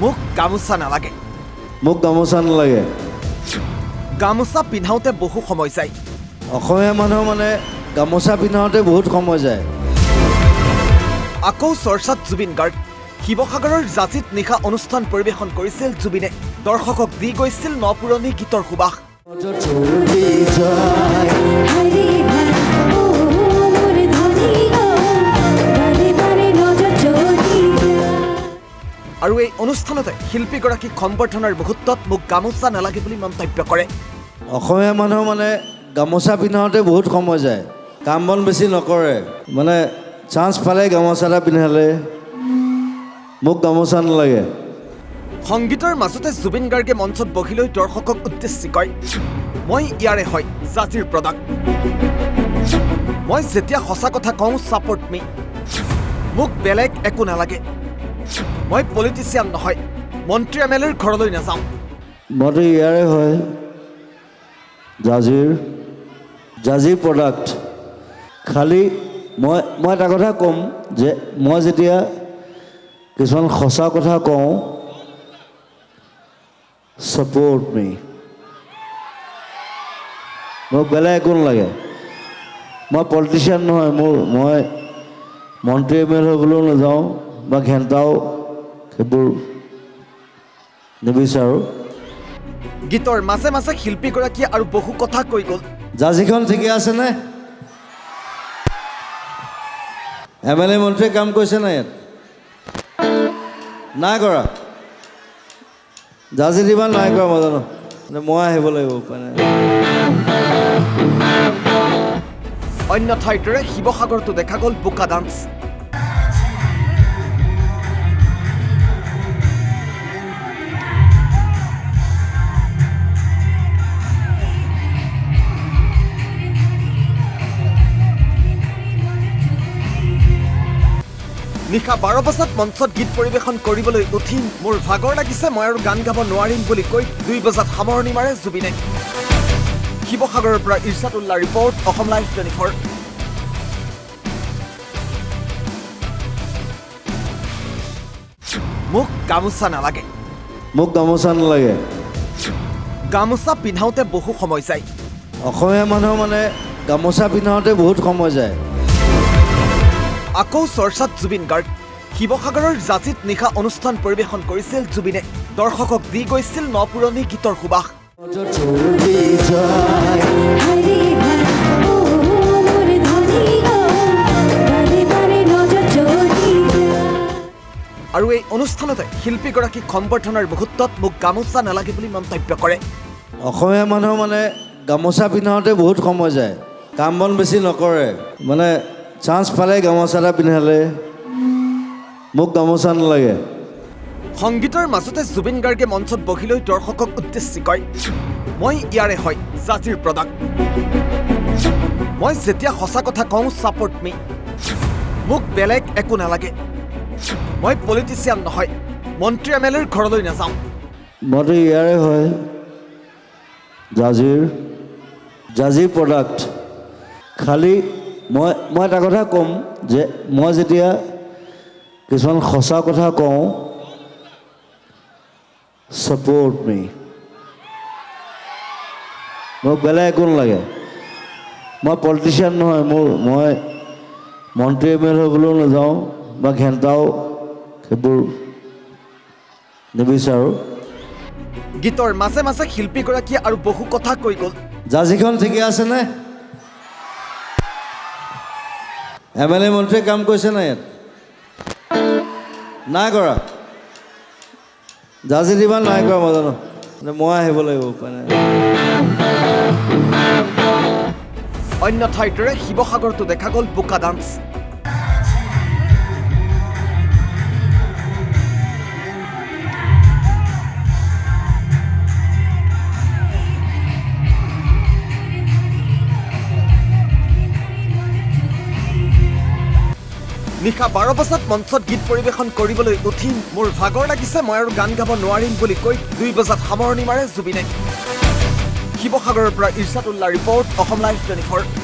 মোক গামোচা নালাগে। মোক গামোচা নালাগে। গামোচা পিন্ধাওঁতে বহু সময় যায়। অসমীয়া মানুহ মানে গামোচা পিন্ধাওঁতে বহুত সময় যায়। আকৌ চৰ্চাত জুবিন গাৰ্গ। শিৱসাগৰৰ জাতিত নিশা অনুষ্ঠান পৰিৱেশন কৰিছিল জুবিনে। দৰ্শকক দি গৈছিল ন পুৰণি গীতৰ সুবাস। আৰু এই অনুষ্ঠানতে শিল্পীগৰাকীক সম্বৰ্ধনাৰ মুহূৰ্তত মোক গামোচা নালাগে বুলি মন্তব্য কৰে। অসমীয়া মানুহ মানে গামোচা পিন্ধাওঁতে বহুত সময় যায়। কাম বন বেছি নকৰে। মানে চান্স পালে গামোচা এটা পিন্ধালে। মোক গামোচা নালাগে। সংগীতৰ মাজতে জুবিন গাৰ্গে মঞ্চত বহি লৈ দৰ্শকক উদ্দেশ্যি কয় মই ইয়াৰে হয় জাতিৰ প্ৰডাক্ট। মই যেতিয়া সঁচা কথা কওঁ ছাপৰ্ট মি মোক বেলেগ একো নালাগে। মই পলিটিচিয়ান নহয় মন্ত্ৰী এম এল এৰ ঘৰলৈ নাযাওঁ। মইতো ইয়াৰে হয় জাজিৰ জাজিৰ প্ৰডাক্ট খালি মই মই এটা কথা ক'ম যে মই যেতিয়া কিছুমান সঁচা কথা কওঁ ছাপৰ্ট মি মোক বেলেগ একো নালাগে। মই পলিটিচিয়ান নহয় মোৰ মই মন্ত্ৰী এম এল হ'বলৈও নাযাওঁ। বা সেইবোৰ নিবিচাৰোঁ। গীতৰ মাজে মাজে শিল্পীগৰাকীয়ে আৰু বহু কথা কৈ গ'ল। জাজিখন ঠিকে আছেনে? এম এল এ মন্ত্ৰীয়ে কাম কৰিছে নাই ইয়াত? নাই কৰা। জাজি দিবা নাই কৰা মই জানো। নে মই আহিব লাগিব উপায় নাই। অন্য ঠাইৰ দৰে শিৱসাগৰতো দেখা গ'ল বোকা ডান্স। নিশা বাৰ বজাত মঞ্চত গীত পৰিৱেশন কৰিবলৈ উঠিম মোৰ ভাগৰ লাগিছে মই আৰু গান গাব নোৱাৰিম বুলি কৈ দুই বজাত সামৰণি মাৰে জুবিনে। শিৱসাগৰৰ পৰা Irshadullah report Asom live twenty four. মোক গামোচা নালাগে। মোক গামোচা নালাগে। গামোচা পিন্ধাওঁতে বহু সময় যায়। অসমীয়া মানুহ মানে গামোচা পিন্ধাওঁতে বহুত সময় যায়। আকৌ চৰ্চাত জুবিন গাৰ্গ। শিৱসাগৰৰ জাতিত নিশা অনুষ্ঠান পৰিৱেশন কৰিছিল জুবিনে। দৰ্শকক দি গৈছিল ন পুৰণি গীতৰ সুবাস। আৰু এই অনুষ্ঠানতে শিল্পীগৰাকীক সম্বৰ্ধনাৰ মুহূৰ্তত মোক গামোচা নালাগে বুলি মন্তব্য কৰে। অসমীয়া মানুহ মানে গামোচা পিন্ধাওঁতে বহুত সময় যায়। কাম বন বেছি নকৰে। মানে চান্স পালে গামোচা এটা পিন্ধালে মোক গামোচা নালাগে। সংগীতৰ মাজতে জুবিন গাৰ্গে মঞ্চত বহি লৈ দৰ্শকক উদ্দেশ্যি কয় মই ইয়াৰে হয় জাতিৰ প্ৰডাক্ট মই যেতিয়া সঁচা কথা কওঁ ছাপৰ্ট মি মোক বেলেগ একো নালাগে। মই পলিটিচিয়ান নহয় মন্ত্ৰী এম এল এৰ ঘৰলৈ নাযাওঁ। মইতো ইয়াৰে হয় জাজিৰ জাজিৰ প্ৰডাক্ট খালি মই মই এটা কথা ক'ম যে মই যেতিয়া কিছুমান সঁচা কথা কওঁ ছাপৰ্ট মি মোক বেলেগ একো নালাগে। মই পলিটিচিয়ান নহয় মোৰ মই মন্ত্ৰী এম এল হ'বলৈও নাযাওঁ বা ঘেণ্টাও সেইবোৰ নিবিচাৰোঁ। গীতৰ মাজে মাজে শিল্পীগৰাকীয়ে আৰু বহু কথা কৈ গ'ল। জাজিখন ঠিকে আছেনে? এম এল মন্ত্ৰীয়ে কাম কৰিছে নাই ইয়াত? নাই কৰা। জাজি দিবা নাই কৰা মই জানো নে মই আহিব লাগিব উপায় নাই অন্য ঠাইৰ দৰে দেখা গ'ল বোকা ডান্স। নিশা বাৰ বজাত মঞ্চত গীত পৰিৱেশন কৰিবলৈ উঠিম মোৰ ভাগৰ লাগিছে মই আৰু গান গাব নোৱাৰিম বুলি কৈ দুই বজাত সামৰণি মাৰে জুবিনে। শিৱসাগৰৰ পৰা Irshadullah report Asom live twenty four